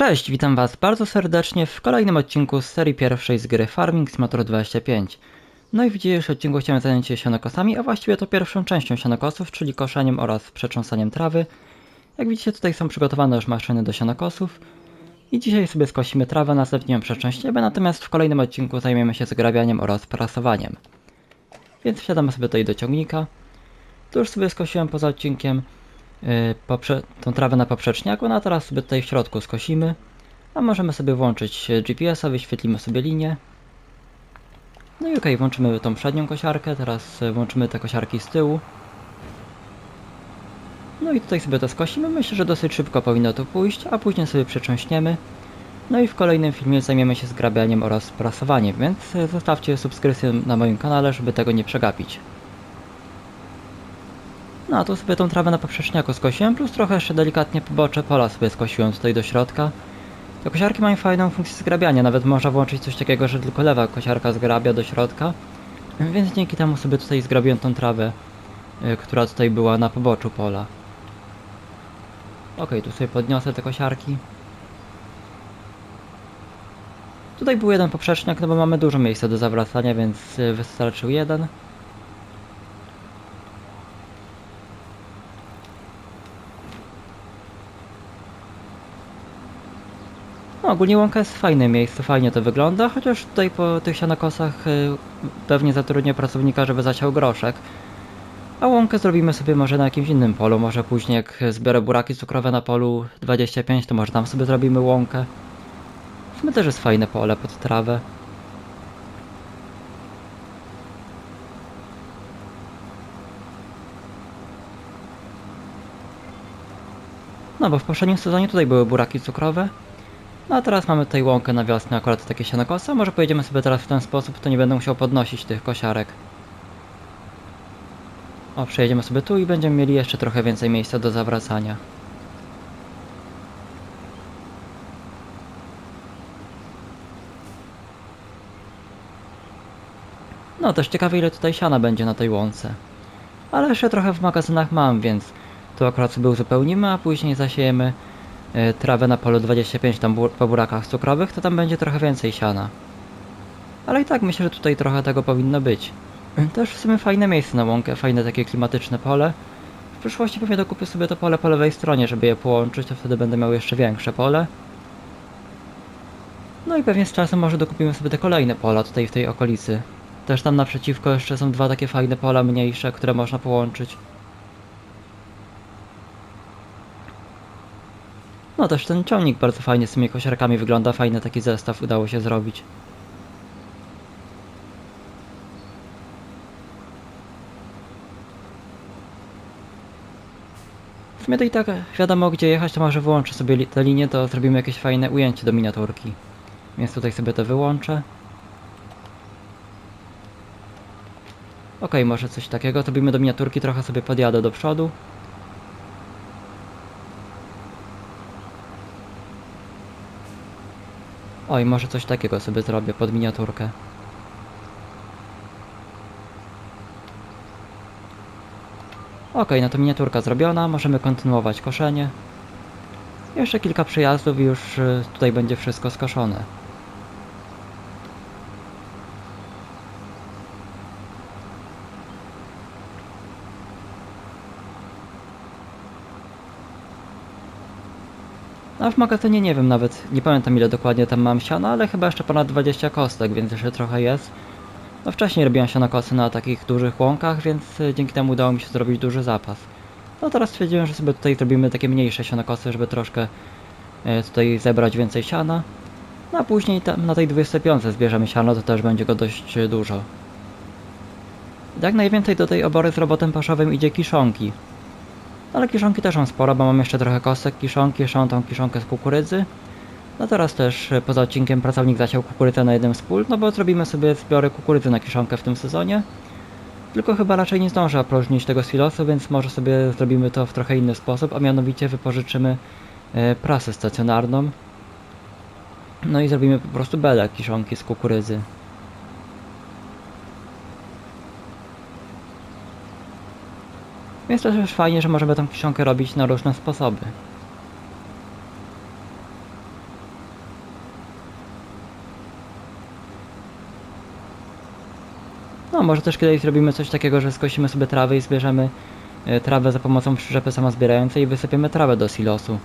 Cześć, witam Was bardzo serdecznie w kolejnym odcinku z serii pierwszej z gry Farming Simulator 25. No i w dzisiejszym odcinku chciałem zająć się sianokosami, a właściwie to pierwszą częścią sianokosów, czyli koszeniem oraz przetrząsaniem trawy. Jak widzicie tutaj są przygotowane już maszyny do sianokosów. I dzisiaj sobie skosimy trawę, następnie ją przetrząśniemy, natomiast w kolejnym odcinku zajmiemy się zgrabianiem oraz prasowaniem. Więc wsiadamy sobie tutaj do ciągnika. Tu już sobie skosiłem poza odcinkiem tą trawę na poprzeczniaku, no a teraz sobie tutaj w środku skosimy. A możemy sobie włączyć e, GPS-a, wyświetlimy sobie linię. No i okej, włączymy tą przednią kosiarkę, teraz e, włączymy te kosiarki z tyłu. No i tutaj sobie to skosimy, myślę, że dosyć szybko powinno to pójść, a później sobie przetrząśniemy. No i w kolejnym filmie zajmiemy się zgrabianiem oraz prasowaniem, więc e, zostawcie subskrypcję na moim kanale, żeby tego nie przegapić. No a tu sobie tą trawę na poprzeczniaku skosiłem, plus trochę jeszcze delikatnie pobocze pola sobie skosiłem tutaj do środka. Te kosiarki mają fajną funkcję zgrabiania, nawet można włączyć coś takiego, że tylko lewa kosiarka zgrabia do środka. Więc dzięki temu sobie tutaj zgrabiłem tą trawę, y, która tutaj była na poboczu pola. Ok, tu sobie podniosę te kosiarki. Tutaj był jeden poprzeczniak, no bo mamy dużo miejsca do zawracania, więc y, wystarczył jeden. Ogólnie łąka jest fajne miejsce, fajnie to wygląda, chociaż tutaj po tych sianokosach y, pewnie zatrudnię pracownika, żeby zasiał groszek. A łąkę zrobimy sobie może na jakimś innym polu, może później jak zbiorę buraki cukrowe na polu 25, to może tam sobie zrobimy łąkę. W sumie też jest fajne pole pod trawę. No bo w poprzednim sezonie tutaj były buraki cukrowe, no a teraz mamy tutaj łąkę na wiosnę, akurat takie sianokosy. Może pojedziemy sobie teraz w ten sposób, to nie będę musiał podnosić tych kosiarek. O, przejedziemy sobie tu i będziemy mieli jeszcze trochę więcej miejsca do zawracania. No, też ciekawe ile tutaj siana będzie na tej łące. Ale jeszcze trochę w magazynach mam, więc tu akurat sobie uzupełnimy, a później zasiejemy trawę na polu 25 tam po burakach cukrowych, to tam będzie trochę więcej siana. Ale i tak myślę, że tutaj trochę tego powinno być. Też w sumie fajne miejsce na łąkę, fajne takie klimatyczne pole. W przyszłości pewnie dokupię sobie to pole po lewej stronie, żeby je połączyć, to wtedy będę miał jeszcze większe pole. No i pewnie z czasem może dokupimy sobie te kolejne pola tutaj w tej okolicy. Też tam naprzeciwko jeszcze są dwa takie fajne pola mniejsze, które można połączyć. No też ten ciągnik bardzo fajnie z tymi kosiarkami wygląda, fajny taki zestaw udało się zrobić. W sumie to i tak wiadomo gdzie jechać, to może wyłączę sobie tę linię, to zrobimy jakieś fajne ujęcie do miniaturki. Więc tutaj sobie to wyłączę. Okej, może coś takiego, zrobimy do miniaturki, trochę sobie podjadę do przodu. Oj, może coś takiego sobie zrobię pod miniaturkę. Okej, no to miniaturka zrobiona, możemy kontynuować koszenie. Jeszcze kilka przejazdów i już y, tutaj będzie wszystko skoszone. A w magazynie nie wiem nawet, nie pamiętam ile dokładnie tam mam siana, ale chyba jeszcze ponad 20 kostek, więc jeszcze trochę jest. No wcześniej robiłem sianokosy na takich dużych łąkach, więc y, dzięki temu udało mi się zrobić duży zapas. No teraz stwierdziłem, że sobie tutaj zrobimy takie mniejsze sianokosy, żeby troszkę y, tutaj zebrać więcej siana. No a później tam na tej 25 zbierzemy siano, to też będzie go dość dużo. Jak najwięcej do tej obory z robotem paszowym idzie kiszonki. Ale kiszonki też mam sporo, bo mam jeszcze trochę kostek kiszonki, jeszcze mam tą kiszonkę z kukurydzy. No teraz też e, poza odcinkiem pracownik zasiał kukurydzę na jednym z pól, no bo zrobimy sobie zbiory kukurydzy na kiszonkę w tym sezonie. Tylko chyba raczej nie zdążę opróżnić tego silosu, więc może sobie zrobimy to w trochę inny sposób, a mianowicie wypożyczymy e, prasę stacjonarną. No i zrobimy po prostu belę kiszonki z kukurydzy. Więc to też fajnie, że możemy tą kiszonkę robić na różne sposoby. No, może też kiedyś zrobimy coś takiego, że skosimy sobie trawę i zbierzemy e, trawę za pomocą przyczepy samozbierającej i wysypiemy trawę do silosu.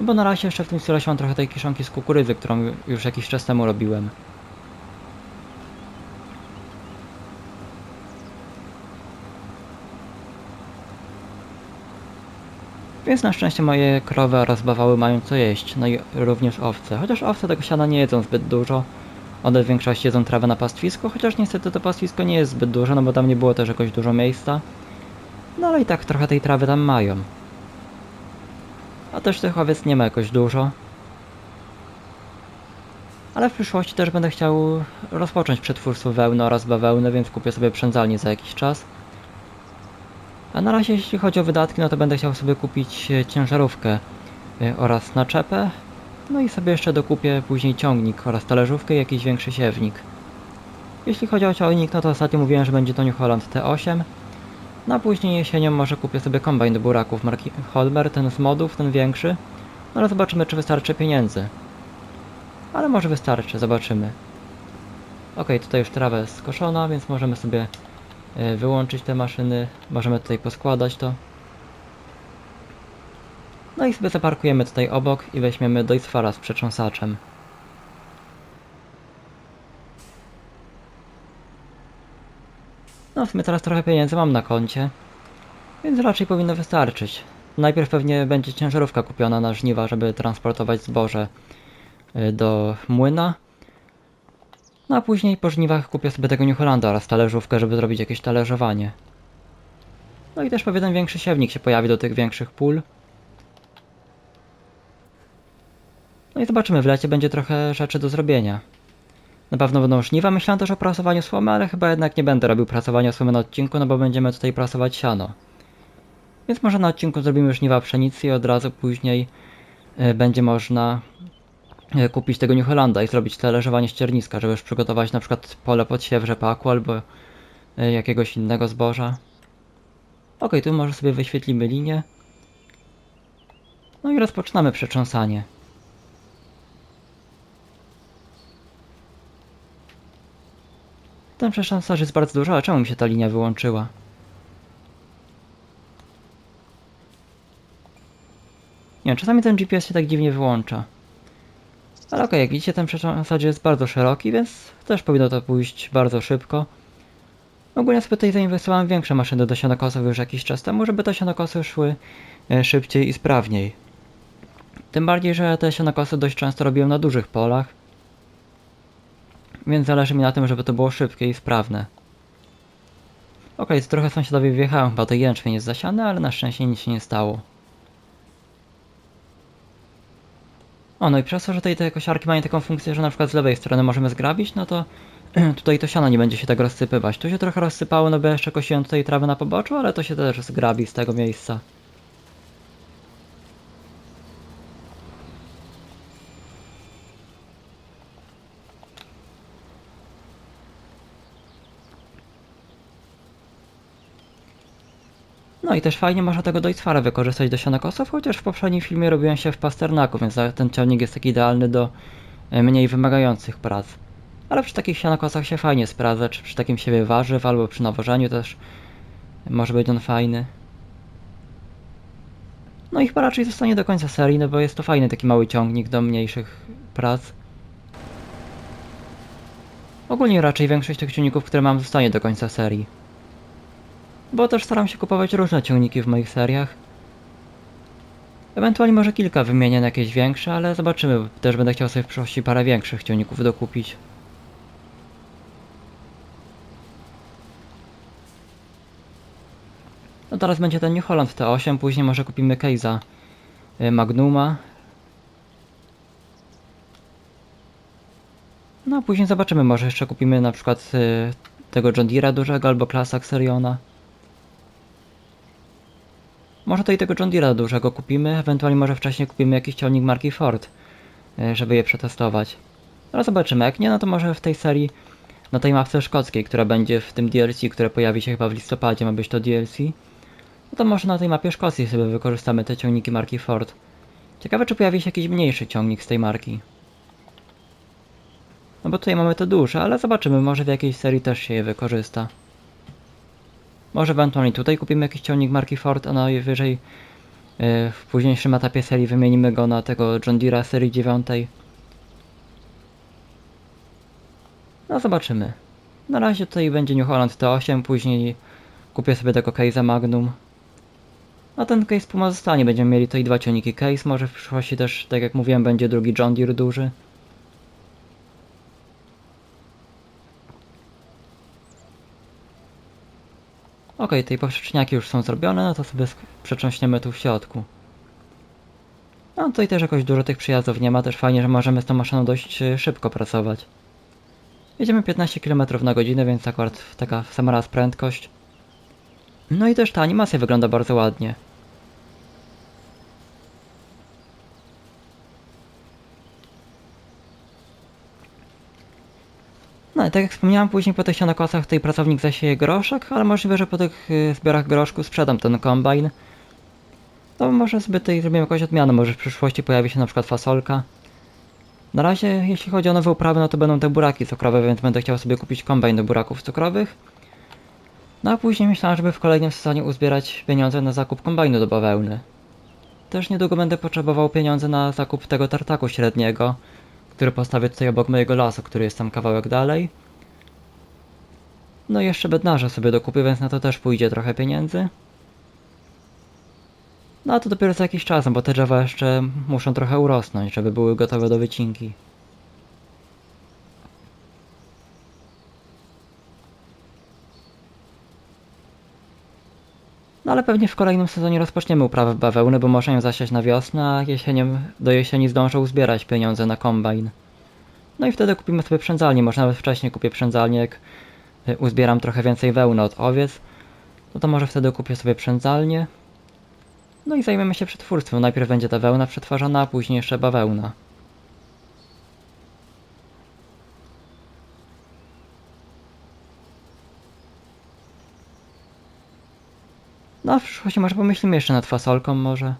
No bo na razie jeszcze w tym silosie mam trochę tej kiszonki z kukurydzy, którą już jakiś czas temu robiłem. Więc na szczęście moje krowy oraz bawały mają co jeść, no i również owce. Chociaż owce tego siana nie jedzą zbyt dużo. One w większości jedzą trawę na pastwisku, chociaż niestety to pastwisko nie jest zbyt duże, no bo tam nie było też jakoś dużo miejsca. No ale i tak trochę tej trawy tam mają. A też tych owiec nie ma jakoś dużo. Ale w przyszłości też będę chciał rozpocząć przetwórstwo wełny oraz bawełny, więc kupię sobie przędzalnię za jakiś czas. A na razie jeśli chodzi o wydatki, no to będę chciał sobie kupić e, ciężarówkę e, oraz naczepę. No i sobie jeszcze dokupię później ciągnik oraz talerzówkę i jakiś większy siewnik. Jeśli chodzi o ciągnik, no to ostatnio mówiłem, że będzie to New Holland T8. No a później jesienią może kupię sobie kombajn do buraków marki Holmer, ten z modów, ten większy. No ale zobaczymy, czy wystarczy pieniędzy. Ale może wystarczy, zobaczymy. Ok, tutaj już jest skoszona, więc możemy sobie wyłączyć te maszyny. Możemy tutaj poskładać to. No i sobie zaparkujemy tutaj obok i weźmiemy Deutzfara z przetrząsaczem. No w sumie teraz trochę pieniędzy mam na koncie, więc raczej powinno wystarczyć. Najpierw pewnie będzie ciężarówka kupiona na żniwa, żeby transportować zboże y, do młyna. No a później po żniwach kupię sobie tego New Hollanda oraz talerzówkę, żeby zrobić jakieś talerzowanie. No i też pewnie większy siewnik się pojawi do tych większych pól. No i zobaczymy, w lecie będzie trochę rzeczy do zrobienia. Na pewno będą żniwa, myślałem też o prasowaniu słomy, ale chyba jednak nie będę robił prasowania słomy na odcinku, no bo będziemy tutaj prasować siano. Więc może na odcinku zrobimy żniwa pszenicy i od razu później y, będzie można kupić tego New i zrobić talerzowanie ścierniska, żeby już przygotować na przykład pole pod siew rzepaku albo y, jakiegoś innego zboża. Ok, tu może sobie wyświetlimy linię. No i rozpoczynamy przetrząsanie. Ten przetrząsacz jest bardzo duży, ale czemu mi się ta linia wyłączyła? Nie czasami ten GPS się tak dziwnie wyłącza. Ale okej, jak widzicie, ten przetrząsacz jest bardzo szeroki, więc też powinno to pójść bardzo szybko. Ogólnie sobie tutaj zainwestowałem większe maszyny do sianokosów już jakiś czas temu, żeby te sianokosy szły e, szybciej i sprawniej. Tym bardziej, że te sianokosy dość często robiłem na dużych polach. Więc zależy mi na tym, żeby to było szybkie i sprawne. Okej, to trochę sąsiadowi wjechałem, chyba to jęczmień jest zasiany, ale na szczęście nic się nie stało. O, no i przez to, że tutaj te kosiarki mają taką funkcję, że na przykład z lewej strony możemy zgrabić, no to tutaj to siano nie będzie się tak rozsypywać. Tu się trochę rozsypało, no bo jeszcze kosiłem tutaj trawę na poboczu, ale to się też zgrabi z tego miejsca. No i też fajnie można tego Deutzfara wykorzystać do sianokosów, chociaż w poprzednim filmie robiłem się w pasternaku, więc ten ciągnik jest taki idealny do e, mniej wymagających prac. Ale przy takich sianokosach się fajnie sprawdza, czy przy takim siebie warzyw, albo przy nawożeniu też może być on fajny. No i chyba raczej zostanie do końca serii, no bo jest to fajny taki mały ciągnik do mniejszych prac. Ogólnie raczej większość tych ciągników, które mam, zostanie do końca serii. Bo też staram się kupować różne ciągniki w moich seriach. Ewentualnie może kilka wymienię na jakieś większe, ale zobaczymy. Też będę chciał sobie w przyszłości parę większych ciągników dokupić. No teraz będzie ten New Holland T8, później może kupimy case'a y, Magnuma. No a później zobaczymy, może jeszcze kupimy na przykład y, tego John Deere'a dużego albo klasa Xeriona. Może to i tego John Deere'a dużego kupimy, ewentualnie może wcześniej kupimy jakiś ciągnik marki Ford, y, żeby je przetestować. Ale zobaczymy, jak nie, no to może w tej serii, na tej mapce szkockiej, która będzie w tym DLC, które pojawi się chyba w listopadzie, ma być to DLC. No to może na tej mapie Szkocji sobie wykorzystamy te ciągniki marki Ford. Ciekawe, czy pojawi się jakiś mniejszy ciągnik z tej marki. No bo tutaj mamy te duże, ale zobaczymy, może w jakiejś serii też się je wykorzysta. Może ewentualnie tutaj kupimy jakiś ciągnik marki Ford, a najwyżej yy, w późniejszym etapie serii wymienimy go na tego John Deere'a serii 9. No zobaczymy. Na razie tutaj będzie New Holland T8, później kupię sobie tego case'a Magnum. A ten case Puma zostanie, będziemy mieli tutaj dwa ciągniki case, może w przyszłości też, tak jak mówiłem, będzie drugi John Deere duży. Okej, tej poprzeczniaki już są zrobione, no to sobie przetrząśniemy tu w środku. No tutaj też jakoś dużo tych przyjazdów nie ma, też fajnie, że możemy z tą maszyną dość e, szybko pracować. Jedziemy 15 km na godzinę, więc akurat taka w sam raz prędkość. No i też ta animacja wygląda bardzo ładnie. No i tak jak wspomniałem, później po tych sianokosach tutaj pracownik zasieje groszek, ale możliwe, że po tych y, zbiorach groszku sprzedam ten kombajn. To może sobie tutaj zrobimy jakąś odmianę, może w przyszłości pojawi się na przykład fasolka. Na razie, jeśli chodzi o nowe uprawy, no to będą te buraki cukrowe, więc będę chciał sobie kupić kombajn do buraków cukrowych. No a później myślałem, żeby w kolejnym sezonie uzbierać pieniądze na zakup kombajnu do bawełny. Też niedługo będę potrzebował pieniądze na zakup tego tartaku średniego, który postawię tutaj obok mojego lasu, który jest tam kawałek dalej. No i jeszcze bednarza sobie dokupię, więc na to też pójdzie trochę pieniędzy. No a to dopiero za jakiś czas, no bo te drzewa jeszcze muszą trochę urosnąć, żeby były gotowe do wycinki. No ale pewnie w kolejnym sezonie rozpoczniemy uprawę bawełny, bo można ją zasiać na wiosnę, a jesieniem, do jesieni zdążę uzbierać pieniądze na kombajn. No i wtedy kupimy sobie przędzalnię, może nawet wcześniej kupię przędzalnię, jak y, uzbieram trochę więcej wełny od owiec, no to może wtedy kupię sobie przędzalnię. No i zajmiemy się przetwórstwem. Najpierw będzie ta wełna przetwarzana, a później jeszcze bawełna. No, w przyszłości może pomyślimy jeszcze nad fasolką może.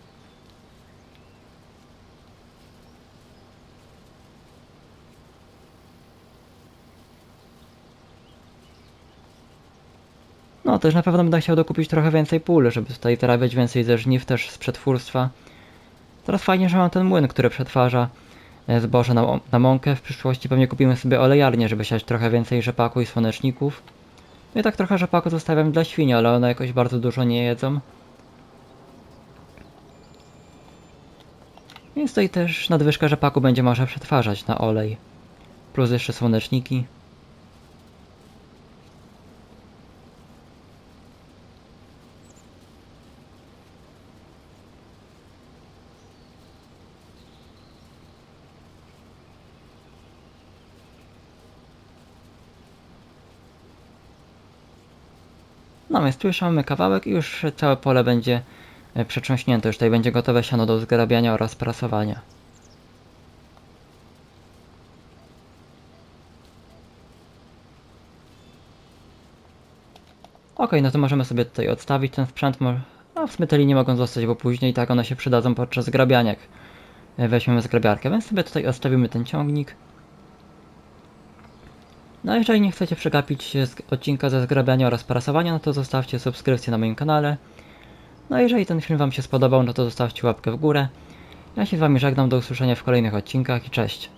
No, też na pewno będę chciał dokupić trochę więcej pól, żeby tutaj zarabiać więcej ze żniw, też z przetwórstwa. Teraz fajnie, że mam ten młyn, który przetwarza e, zboże na, na mąkę. W przyszłości pewnie kupimy sobie olejarnię, żeby siać trochę więcej rzepaku i słoneczników. No i tak trochę rzepaku zostawiam dla świni, ale one jakoś bardzo dużo nie jedzą. Więc tutaj też nadwyżka rzepaku będzie można przetwarzać na olej. Plus jeszcze słoneczniki. No więc tu już mamy kawałek i już całe pole będzie e, przetrząśnięte. Już tutaj będzie gotowe siano do zgrabiania oraz prasowania. Ok, no to możemy sobie tutaj odstawić ten sprzęt. A w sumie te linie mogą zostać, bo później tak one się przydadzą podczas zgrabiania, jak weźmiemy zgrabiarkę. Więc sobie tutaj odstawimy ten ciągnik. No a jeżeli nie chcecie przegapić odcinka ze zgrabiania oraz prasowania, no to zostawcie subskrypcję na moim kanale. No a jeżeli ten film Wam się spodobał, no to zostawcie łapkę w górę. Ja się z Wami żegnam, do usłyszenia w kolejnych odcinkach i cześć.